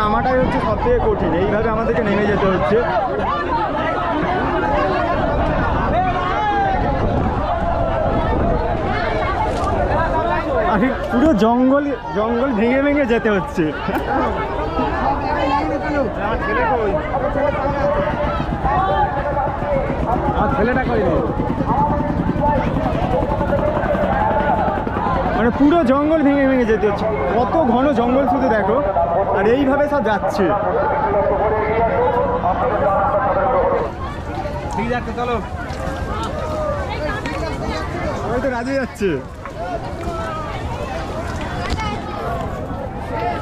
নামাটাই হচ্ছে সব থেকে কঠিন। এইভাবে আমাদেরকে নেমে যেতে হচ্ছে। আর পুরো জঙ্গল জঙ্গল ভেঙে ভেঙে যেতে হচ্ছে। মানে পুরো জঙ্গল ভেঙে ভেঙে যেতে হচ্ছে। কত ঘন জঙ্গল শুধু দেখো। আর এইভাবে সব যাচ্ছে। ঠিক আছে চলো। সবাই তো রাজি যাচ্ছে।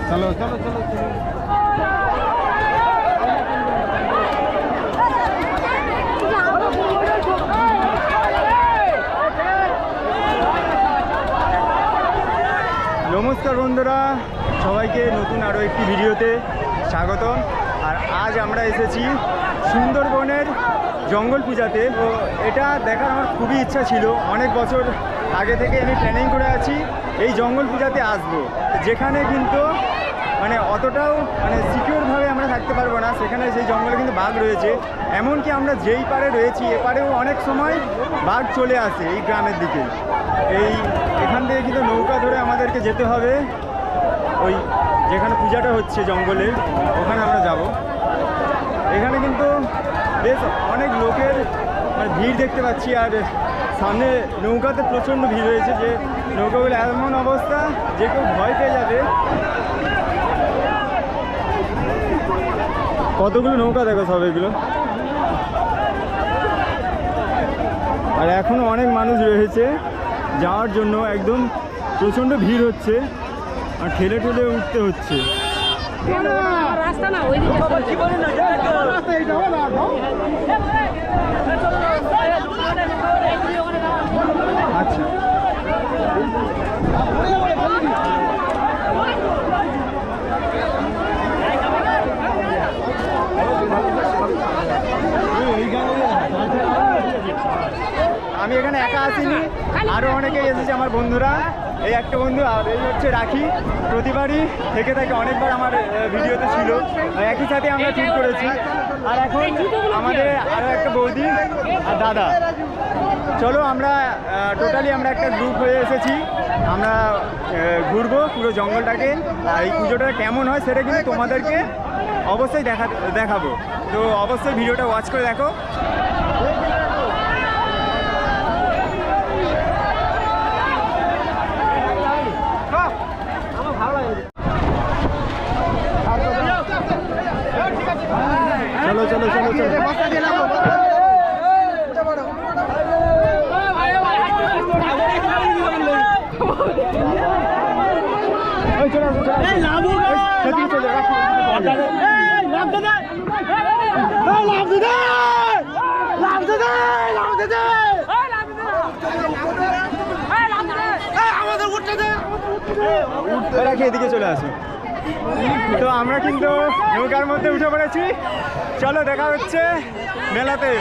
চলো চলো চলো। নমস্কার বন্ধুরা। সবাইকে নতুন আরও একটি ভিডিওতে স্বাগত আর আজ আমরা এসেছি সুন্দরবনের জঙ্গল পূজাতে। তো এটা দেখার আমার খুবই ইচ্ছা ছিল। অনেক বছর আগে থেকে আমি প্ল্যানিং করে আছি এই জঙ্গল পূজাতে আসব। যেখানে কিন্তু মানে অতটাও মানে সিকিউরভাবে আমরা থাকতে পারব না। সেখানে সেই জঙ্গলে কিন্তু বাঘ রয়েছে। এমনকি আমরা যেই পারে রয়েছি এপারেও অনেক সময় বাঘ চলে আসে এই গ্রামের দিকে। এই এখান থেকে কিন্তু নৌকা ধরে আমাদেরকে যেতে হবে। ওই যেখানে পূজাটা হচ্ছে জঙ্গলে, ওখানে আমরা যাব। এখানে কিন্তু বেশ অনেক লোকের মানে ভিড় দেখতে পাচ্ছি, আর সামনে নৌকাতে প্রচণ্ড ভিড় হয়েছে যে নৌকাগুলো এমন অবস্থা যে কেউ ভয় পেয়ে যাবে। কতগুলো নৌকা দেখো সব এগুলো? আর এখনও অনেক মানুষ রয়েছে, যাওয়ার জন্য একদম প্রচণ্ড ভিড় হচ্ছে। আর ঠেলে ঠেলে উঠতে হচ্ছে। রাস্তা না আচ্ছা। আমি এখানে একা আসিনি। আরও অনেকেই এসেছে আমার বন্ধুরা। এই একটা বন্ধু, আর এই হচ্ছে রাখি। প্রতিবারই থেকে থাকে, অনেকবার আমার ভিডিওতে ছিল। একই সাথে আমরা ঠিক করেছি। আর এখন আমাদের আরও একটা বৌদি আর দাদা। চলো আমরা টোটালি আমরা একটা গ্রুপ হয়ে এসেছি। আমরা ঘুরবো পুরো জঙ্গলটাকে। আর এই পুজোটা কেমন হয় সেটা কিন্তু তোমাদেরকে অবশ্যই দেখা, দেখাবো। তো অবশ্যই ভিডিওটা ওয়াচ করে দেখো চলো চলো চলো চলো এই চলে আসো, চলে আসো। এই, সেদিকে চলে যাও, রাখো, রাখো। রাখি এদিকে চলে আসো। তো আমরা কিন্তু নৌকার মধ্যে উঠে পড়েছি। চলো, দেখা হচ্ছে মেলাতে।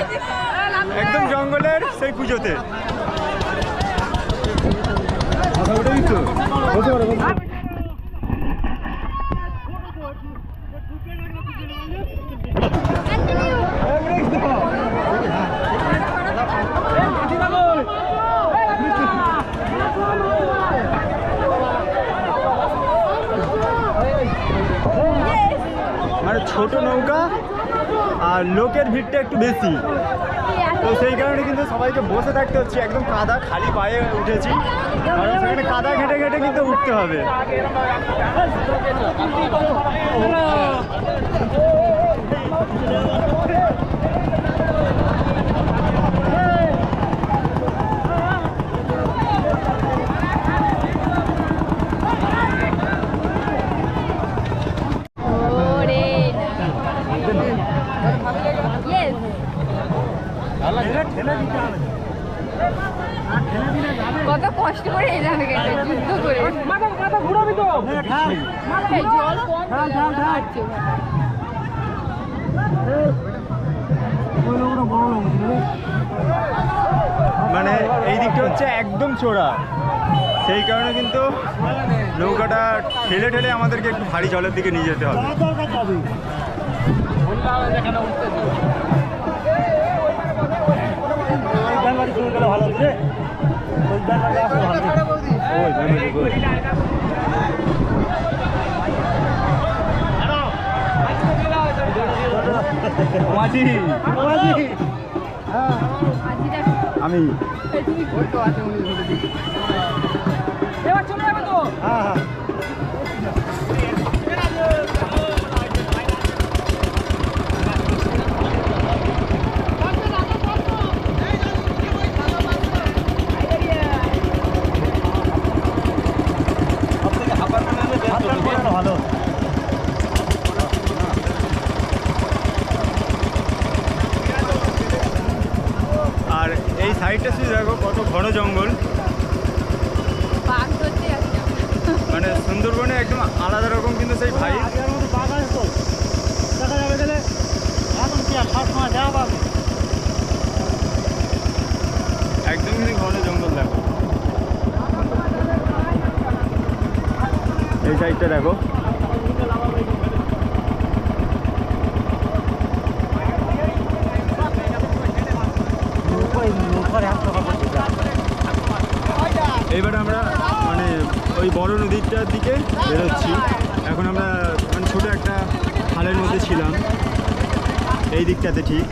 একদম জঙ্গলের সেই পুজোতে মানে ছোট নৌকা আর লোকের ভিড়টা একটু বেশি। তো সেই কারণে কিন্তু সবাইকে বসে থাকতে হচ্ছে। একদম কাদা খালি পায়ে উঠেছি। কারণ সেখানে কাদা ঘেটে ঘেটে কিন্তু উঠতে হবে ওরে ইয়েস কত কষ্ট করে এলাম এখানে যুদ্ধ করে মাথা মাথা ঘুরাবি তো জল কম আসছে মানে এই দিকটা হচ্ছে একদম চোরা। সেই কারণে কিন্তু নৌকাটা ঠেলে ঠেলে আমাদেরকে একটু ভারী জলের দিকে নিয়ে যেতে হবে। মাঝি আমি। এবার চলে যাবে তো। ভালো আর এই সাইডটা শুধু দেখো কত ঘন জঙ্গল। মানে সুন্দরবনে একদম আলাদা রকম কিন্তু সেই ভাই একদম কিন্তু ঘন জঙ্গল দেখো। এই সাইডটা দেখো নৌকায় নৌকার এক টাকা পড়ছে যা। এইবার আমরা মানে ওই বড় নদীটার দিকে বেরোচ্ছি। এখন আমরা মানে ছোটো একটা খালের মধ্যে ছিলাম। এই দিকটাতে ঠিক।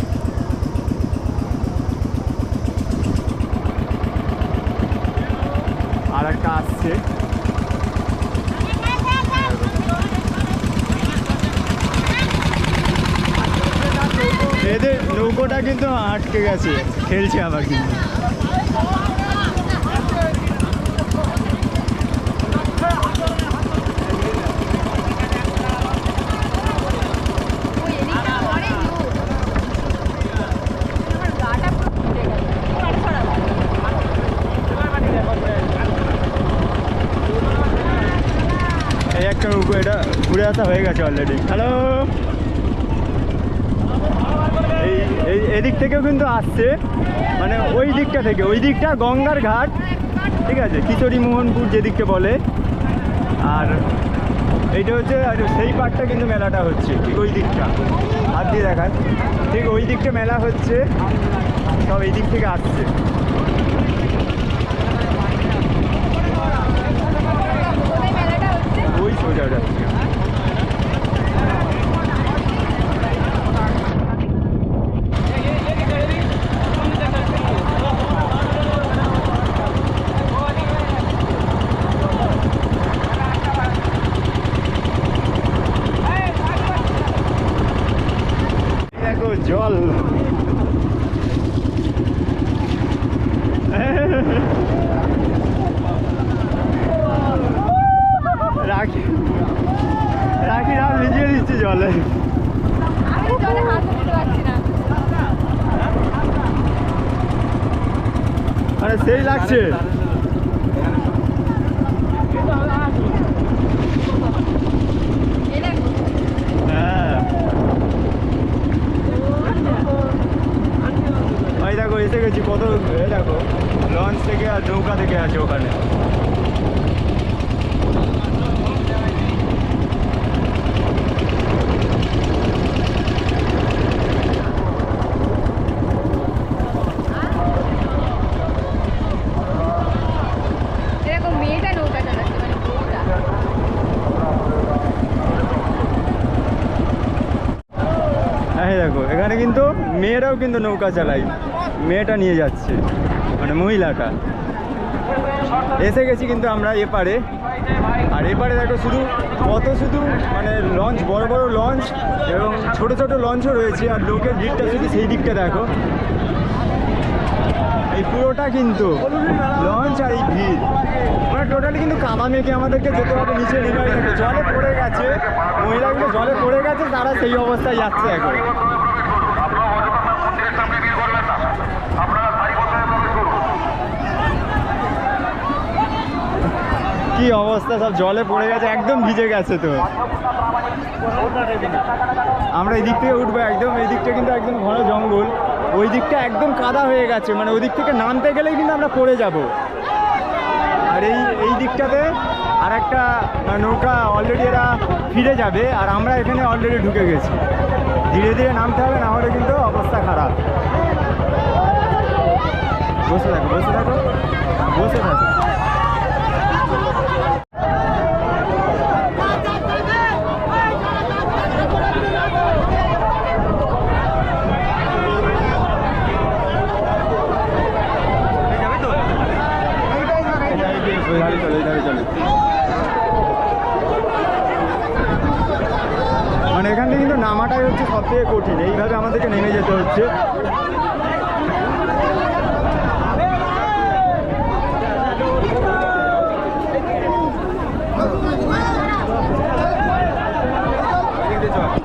আর একটা আসছে। এদের নৌকোটা কিন্তু আটকে গেছে। খেলছে আবার কিন্তু ওই এদিকটা অনেক দূর আমার গাটা পুরো ফুটে গেল সরাবো এই একটা নৌকো এটা ঘুরে আসা হয়ে গেছে অলরেডি হ্যালো এই এদিক থেকেও কিন্তু আসছে। মানে ওই দিকটা থেকে, ওই দিকটা গঙ্গার ঘাট। ঠিক আছে, কিশোরী মোহনপুর যেদিককে বলে। আর এইটা হচ্ছে, আর সেই পার্টটা কিন্তু মেলাটা হচ্ছে, ঠিক ওই দিকটা। হাত দিয়ে দেখায় ঠিক ওই দিকটা মেলা হচ্ছে, সব এই দিক থেকে আসছে কোথায় মেলাটা হচ্ছে ওই সোজা যাচ্ছে দেখো জল রাখি রাখি রাম ভিজিয়ে দিচ্ছে জলে আমি জলে হাত দিতে পারছি না মানে সেই লাগছে এই দেখো হ্যাঁ ওই দেখো এসে গেছি কত এ দেখো লঞ্চ থেকে আর নৌকা থেকে আছে ওখানে এরকম মেয়েটা নৌকা চালাচ্ছে মানে বউটা হ্যাঁ দেখো এখানে কিন্তু মেয়েরাও কিন্তু নৌকা চালায়। মেয়েটা নিয়ে যাচ্ছে মানে মহিলাটা। এসে গেছি কিন্তু আমরা এপারে। আর এপারে দেখো শুধু কত শুধু মানে লঞ্চ, বড় বড় লঞ্চ এবং ছোট ছোট লঞ্চও রয়েছে। আর লোকের ভিড়টা শুধু সেই দিকটা দেখো। এই পুরোটা কিন্তু লঞ্চ আর এই ভিড়। মানে টোটালি কিন্তু কাদা মেখে আমাদেরকে যেতে হবে নিচে থেকে জলে পড়ে গেছে। মহিলাগুলো জলে পড়ে গেছে, তারা সেই অবস্থায় যাচ্ছে এখন। কি অবস্থা, সব জলে পড়ে গেছে, একদম ভিজে গেছে তো। আমরা এই দিক থেকে উঠবো একদম এই দিকটা কিন্তু একদম ঘন জঙ্গল। ওই দিকটা একদম কাদা হয়ে গেছে মানে ওই দিক থেকে নামতে গেলেই কিন্তু আমরা পড়ে যাব। আর এই এই দিকটাতে আর একটা নৌকা অলরেডি এরা ফিরে যাবে, আর আমরা এখানে অলরেডি ঢুকে গেছি। ধীরে ধীরে নামতে হবে, না হলে কিন্তু অবস্থা খারাপ। বসে থাকো বসে থাকো বসে থাকো ওইধারে চলো ওইধারে চলো মানে এখান থেকে কিন্তু নামাটাই হচ্ছে সব থেকে কঠিন। এইভাবে আমাদেরকে নেমে যেতে হচ্ছে।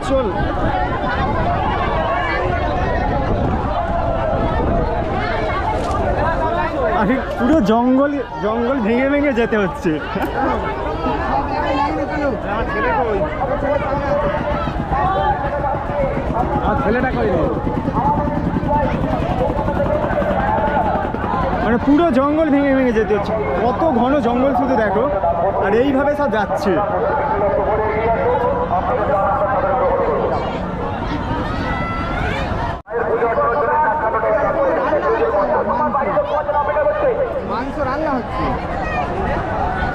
চল। আরে পুরো জঙ্গল জঙ্গল ভেঙে ভেঙে যেতে হচ্ছে। আমার ছেলেটা কই মানে পুরো জঙ্গল ভেঙে ভেঙে যেতে হচ্ছে। কত ঘন জঙ্গল শুধু দেখো, আর এইভাবে সব যাচ্ছে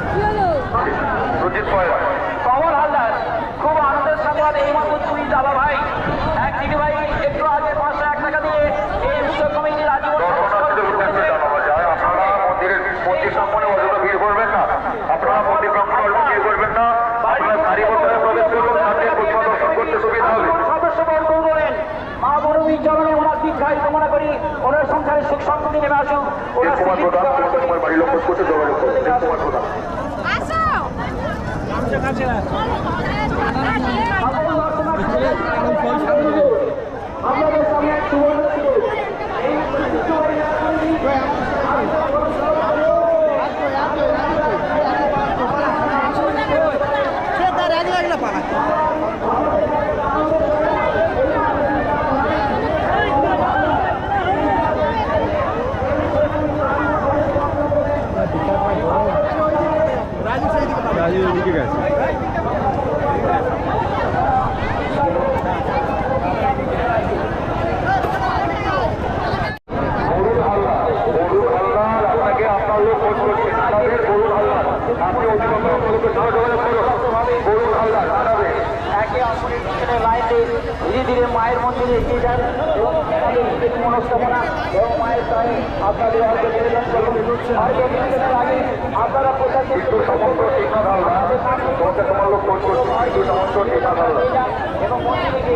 কি হলো কমল হালদার খুব আনন্দের সংবাদ এই মাত্র তুমি দাদা ভাই এক দিদি ভাই একটু আগে পাঁচশো এক টাকা দিয়ে এই উৎসব কমিটির আজীবন দর্শনার্থীদের উদ্দেশ্যে জানানো যায় আপনারা মন্দিরের মন্দির প্রাঙ্গণে অযথা ভিড় করবেন না আপনারা মন্দির প্রাঙ্গণে অযথা ভিড় করবেন না আপনারা সারিবদ্ধভাবে প্রবেশ করুন তাতে পুষ্পা দর্শন করতে সুবিধা হবে সদস্যবর্গ বলেন মা বড়বীর চরণে ওনার দীর্ঘায়ু কামনা করি ওনার সংসারে সুখ সম্পত্তি নেমে আসুক ওনার কুমার স্মৃতি প্রধান কামনা করি। তোমার বাড়ি লক্ষ্য করতে যোগাযোগ করুন কুমার প্রধান আসো আপনাদের সামনে সুবর্ণ সুযোগ। রাজু এদিকে গেছে বরুণ হালদার বরুণ হালদার আপনাকে আপনার লোক ফোন করছেন তাদের বরুণ হালদার আপনি অধিকতর লোকের সঙ্গে যোগাযোগ করুন বরুণ হালদার তাদের একে অপরের পিছনে লাইন দিয়ে ধীরে ধীরে মায়ের মন্দিরে এগিয়ে যান এবং আমাদের বিশেষ মনস্কামনা এবং মায়ের পায়ে আপনাদের হয়তো নিবেদন করুন হয়তো নিবেদনের আগে আপনারা হালদার এবং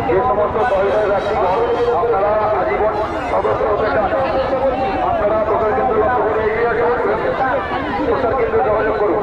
যে সমস্ত দলের ব্যক্তিগণ আপনারা আজীবন সদস্য হতে চান আপনারা কেন্দ্র লক্ষ্য করে এগিয়ে আসুন। কেন্দ্রে যোগাযোগ করুন।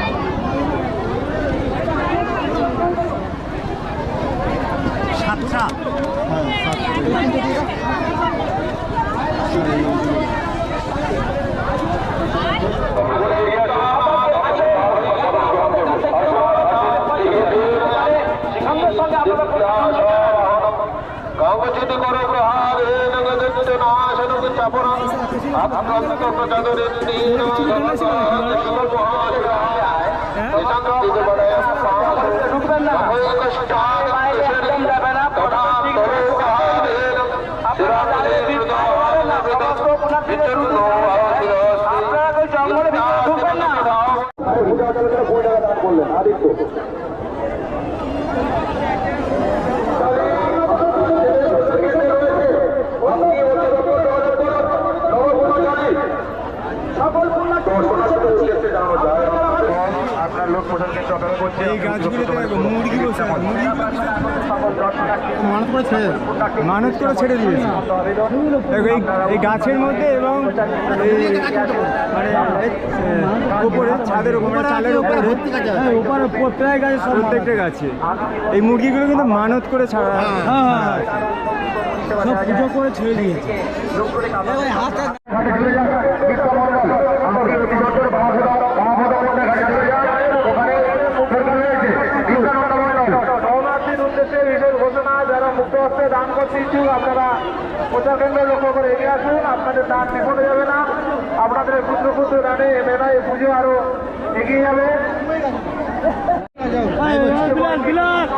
সাতটা সাতটা সঙ্গে সঙ্গে আপনারা কাগজিত করো প্রহারে নগদিত নাশনক চাপনা আক্রান্ত প্রচাদরে নীল দিতে পারে ঢুকবেন না বাইরে একদম যাবে না আপনারা ওই জঙ্গলের ভিতরে ঢুকবেন না আদিত্য সকল আপনার লোক প্রধানকে অপেক্ষা করছে করছে এই গাছগুলোতে মুরগি বসে আছে? মানত করে ছেড়ে মানত করে ছেড়ে দিয়েছে। দেখো এই এই গাছের মধ্যে এবং মানে উপরে ছাদের উপরে মানে চালের উপরে হ্যাঁ উপরে প্রায় গাছে প্রত্যেকটা গাছে। এই মুরগিগুলো কিন্তু মানত করে ছাড়া হ্যাঁ হ্যাঁ সব পুজো করে ছেড়ে দিয়েছে নবরাত্রির উদ্দেশ্যে বিশেষ ঘোষণা যারা মুক্ত হস্তে দান করতে ইচ্ছুক আপনারা প্রচার কেন্দ্র লক্ষ্য করে এগিয়ে আসুন আপনাদের দান যাবে না। আপনাদের ক্ষুদ্র ক্ষুদ্র রানে মেলায় পুজো আরও এগিয়ে যাবে। বিলাস বিলাস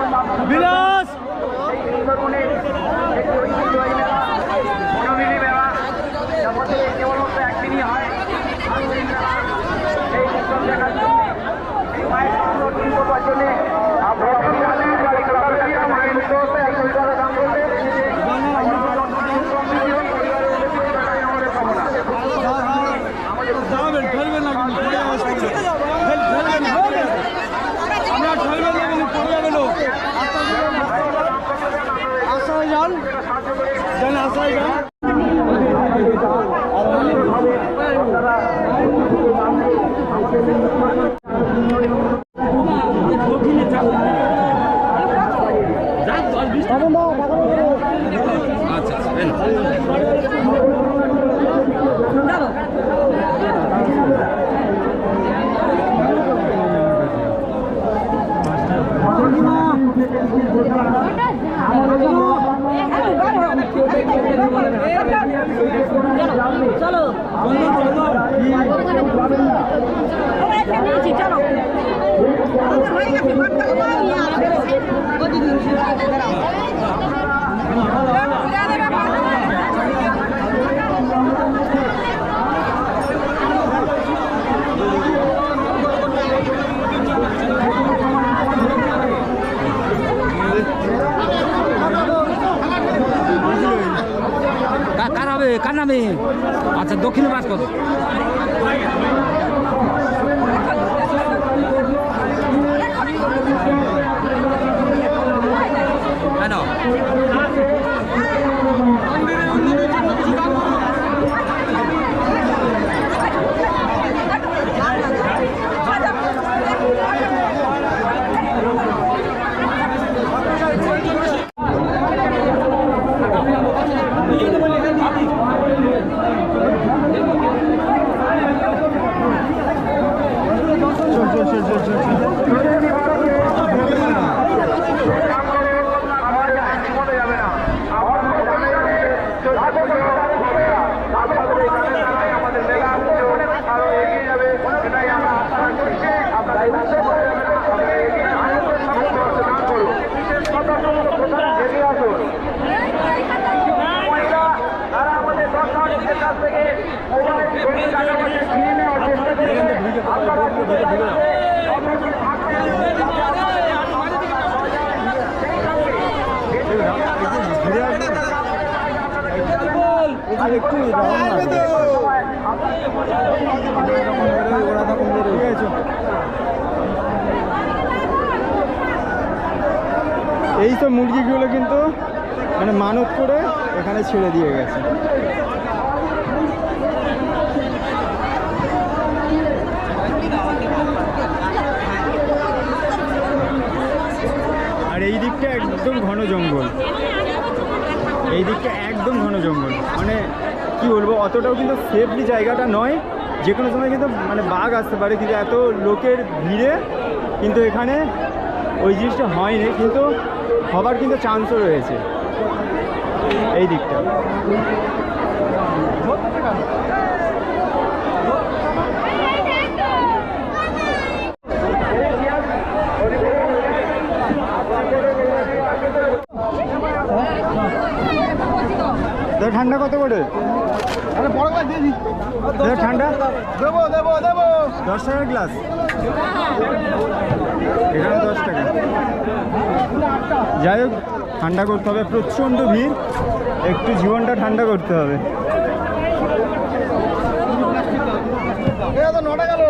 বিলাস সুন্দরবনে একটি ঐতিহ্যবাহী মেলা বনবিবি মেলা যা বছরে কেবলমাত্র একদিনই হয় আজকের মেলা এই উৎসব দেখার জন্য এই মায়ের সংরক্ষণ করবার জন্য আপনারা জানেন যে সরকারি মায়ের উদ্যোগে এক কোটি টাকা দান করবে যাবেন ফেলবেন না কিন্তু পড়ে যাবে সব লোক। ফেল- ফেলবেন না আমরা ফেলবেন না কিন্তু পড়ে যাবে লোক আসায় যান যান আসায় যান কা- কার নামে আচ্ছা দক্ষিণে বাস করো। আপনারা এই উৎসব করে যাবেন আপনারা এগিয়ে আনন্দের সঙ্গে দান করুন বিশেষ কথা সমস্ত প্রধান এগিয়ে আসুন মহিলা তারা আমাদের দর্শকদের কাছ থেকে মোবাইল ফোন টাকা পয়সা কিনে নেওয়ার চেষ্টা করছে আপনারা কোথায় যাচ্ছে? অবশ্যই থাকবেন। ঘুরে আসবে একটু এই তো মুরগিগুলো কিন্তু মানে মানত করে এখানে ছেড়ে দিয়ে গেছে। আর এই দিকটা একদম ঘন জঙ্গল। এই দিকটা একদম ঘন জঙ্গল। মানে কি বলব, অতটাও কিন্তু সেফলি জায়গাটা নয়। যে কোনো সময় কিন্তু মানে বাঘ আসতে পারে, কিন্তু এত লোকের ভিড়ে কিন্তু এখানে ওই জিনিসটা হয়নি। কিন্তু হবার কিন্তু চান্সও রয়েছে। এই দিকটা। ঠান্ডা কত করে? ঠান্ডা? দেবো দেবো দেবো। দশ টাকার গ্লাস এখানে দশ টাকা। যাই হোক ঠান্ডা করতে হবে। প্রচণ্ড ভিড়। একটু জীবনটা ঠান্ডা করতে হবে। তো নটা গেল।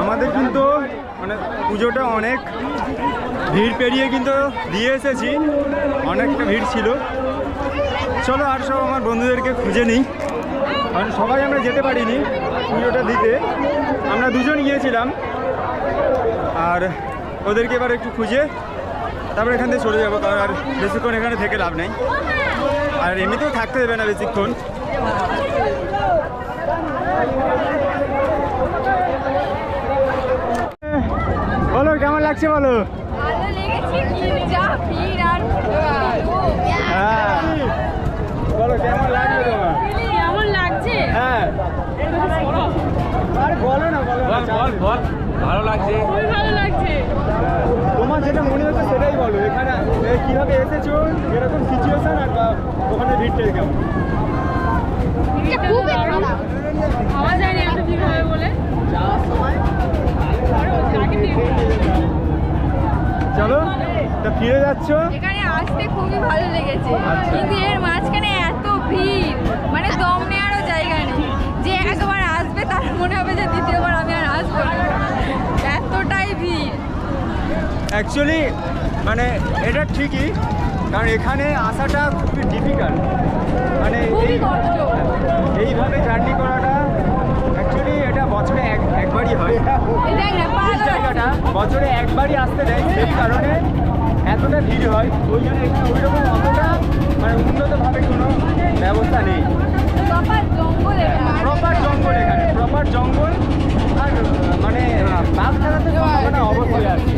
আমাদের কিন্তু মানে পুজোটা অনেক ভিড় পেরিয়ে কিন্তু দিয়ে এসেছি। অনেকটা ভিড় ছিল। চলো আর সব আমার বন্ধুদেরকে খুঁজে নিই। কারণ সবাই আমরা যেতে পারিনি পুজোটা দিতে। আমরা দুজন গিয়েছিলাম। আর ওদেরকে এবার একটু খুঁজে তারপর এখান থেকে চলে যাব। কারণ আর বেশিক্ষণ এখানে থেকে লাভ নেই। আর এমনিতেও থাকতে দেবে না বেশিক্ষণ। বলো কেমন লাগছে বলো? ভালো লেগেছে কি যা ভিড় আর হ্যাঁ। বলো কেমন লাগল তোমার? কেমন লাগছে? হ্যাঁ। আরে বলো না বলো। ভালো লাগছে। খুবই ভালো লাগছে। তোমার যেটা মনে হচ্ছে সেটাই বলো এখানে কীভাবে এসেছ এরকম সিচুয়েশন ওখানে ভিড়টা কেমন? খুবই খারাপ এত ভিড় হবে বলে। চলো তা ফিরে যাচ্ছ? এখানে আসতে খুবই ভালো লেগেছে। কিন্তু এর মাঝখানে এত ভিড় মানে দম নেওয়ারও জায়গা নেই। যে একবার আসবে তার মনে হবে যে দ্বিতীয়বার আমি আর আসব না। এতটাই ভিড়। অ্যাকচুয়ালি মানে এটা ঠিকই কারণ এখানে আসাটা খুবই ডিফিকাল্ট মানে এই এইভাবে জার্নি করাটা অ্যাকচুয়ালি এটা বছরে এক একবারই হয়। জায়গাটা বছরে একবারই আসতে দেয় সেই কারণে এতটা ভিড় হয়। ওই জন্য এখানে ওই রকম অতটা মানে উন্নতভাবে কোনো ব্যবস্থা নেই। প্রপার জঙ্গল এখানে। প্রপার জঙ্গল আর মানে বাঘ থাকার তো অবশ্যই আছে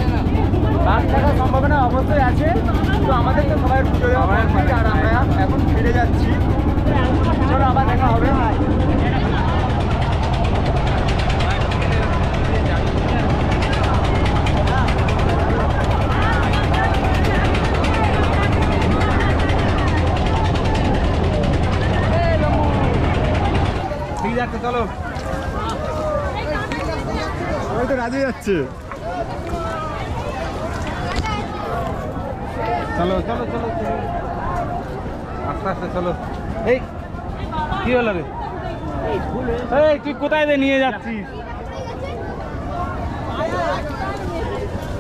বাঘ থাকার সম্ভাবনা অবশ্যই আছে। তো আমাদের তো সবাই পুজো দেওয়া আর আমরা এখন ফিরে যাচ্ছি। চলো আবার দেখা হবে। ঠিক আছে চলো। তো রাজি যাচ্ছে চলো চলো চলো আস্তে আস্তে চলো। এই কি হলো রে? এই তুই কোথায় দে নিয়ে যাচ্ছিস।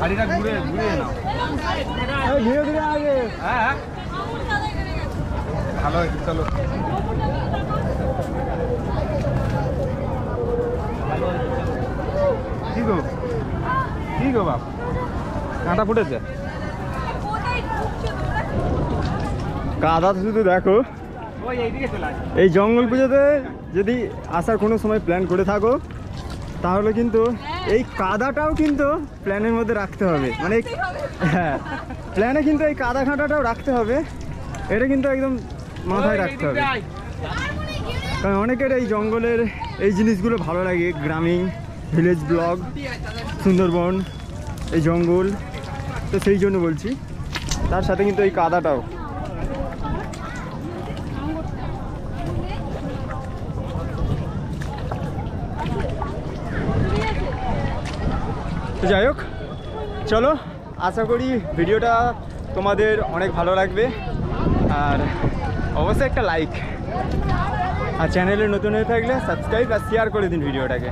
গাড়িটা ঘুরে ঘুরে নাও। এই ধীরে ধীরে আগে। হ্যাঁ হ্যাঁ। ভালো হয়েছে চলো। কি গো? কি গো বাপ? কাঁটা ফুটেছে? কাদা শুধু দেখো। ওই এইদিকে চলে আসে এই জঙ্গল পুজোতে যদি আসার কোনো সময় প্ল্যান করে থাকো তাহলে কিন্তু এই কাদাটাও কিন্তু প্ল্যানের মধ্যে রাখতে হবে। মানে হ্যাঁ প্ল্যানে কিন্তু এই কাদা ঘাঁটাটাও রাখতে হবে। এটা কিন্তু একদম মাথায় রাখতে হবে। কারণ অনেকের এই জঙ্গলের এই জিনিসগুলো ভালো লাগে। গ্রামীণ ভিলেজ ব্লগ সুন্দরবন এই জঙ্গল। তো সেই জন্য বলছি। তার সাথে কিন্তু এই কাদাটাও। তো যাই হোক, চলো, আশা করি ভিডিওটা তোমাদের অনেক ভালো লাগবে। আর অবশ্যই একটা লাইক আর চ্যানেলে নতুন হয়ে থাকলে সাবস্ক্রাইব আর শেয়ার করে দিন ভিডিওটাকে।